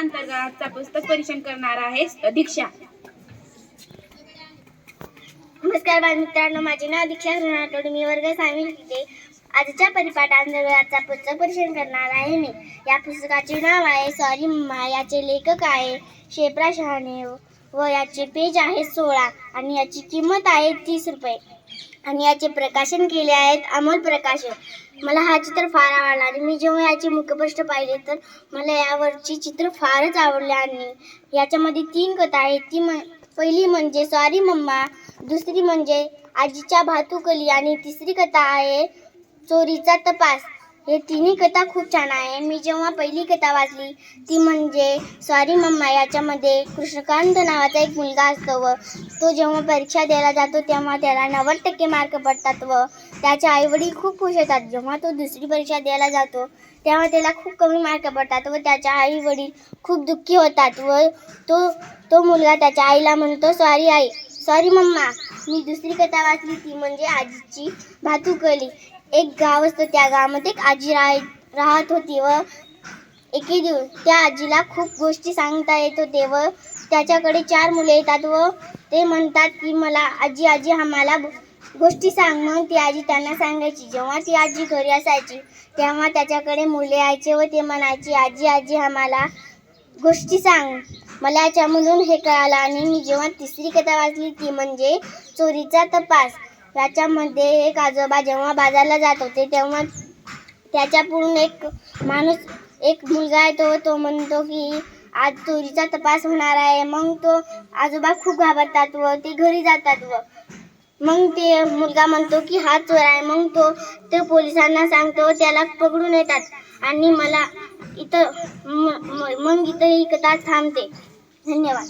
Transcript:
अंतर्गतचा पुस्तक परीक्षण करणार आहे दीक्षा. नमस्कार बालमित्रांनो माझे नाव दीक्षा राठोड. मी वर्ग सामील आजच्या परिपाठांतर्गतचा पुस्तक परीक्षण करणार आहे मी. या पुस्तकाचे नाव आहे सॉरी मम्मा याचे लेखक आहे शेप्रा शहाणे व याचे पेज आहे सोळा आणि याची किंमत आहे तीस रुपये. आणि याचे प्रकाशन केले आहेत अमोल प्रकाशन मला हा चित्र फार आवडला आणि मी जेव्हा याचे मुखपृष्ठ पाहिले तर मला यावरची चित्र फारच आवडले आणि याच्यामध्ये तीन कथा आहेत. ती म पहिली म्हणजे सॉरी मम्मा. दुसरी म्हणजे आजीच्या भातुकली. आणि तिसरी कथा आहे चोरीचा तपास. हे तिन्ही कथा खूप छान आहे. मी जेव्हा पहिली कथा वाचली ती म्हणजे सॉरी मम्मा याच्यामध्ये कृष्णकांत नावाचा एक मुलगा असतो व तो जेव्हा परीक्षा द्यायला जातो तेव्हा त्याला नव्वद टक्के मार्क पडतात व त्याचे आईवडील खूप खुश होतात. जेव्हा तो दुसरी परीक्षा द्यायला जातो तेव्हा त्याला खूप कमी मार्क पडतात व त्याच्या आई वडील खूप दुःखी होतात व तो तो मुलगा त्याच्या आईला म्हणतो सॉरी आई सॉरी मम्मा मी दुसरी कथा वाचली ती म्हणजे आजीची भातुकली. एक गाव असतं त्या गावामध्ये एक आजी राह राहत होती व एके दिवस त्या आजीला खूप गोष्टी सांगता येत होते व त्याच्याकडे चार मुले येतात व ते म्हणतात की मला आजी आजी आम्हाला गोष्टी सांग. मग ती आजी त्यांना सांगायची. जेव्हा ती आजी घरी असायची तेव्हा त्याच्याकडे मुले यायचे व ते म्हणायची आजी आजी आम्हाला गोष्टी सांग. मला याच्यामधून हे कळालं आणि मी जेव्हा तिसरी कथा वाचली ती म्हणजे चोरीचा तपास. याच्यामध्ये एक आजोबा जेव्हा बाजारला जात होते तेव्हा त्याच्यापुढून एक माणूस एक मुलगा येतो तो म्हणतो की आज चोरीचा तपास होणार आहे. मग तो आजोबा खूप घाबरतात व ते घरी जातात व मग ते मुलगा म्हणतो की हा चोर आहे. मग तो ते पोलिसांना सांगतो त्याला पकडून येतात आणि मला इथं मग इथं ही थांबते. धन्यवाद.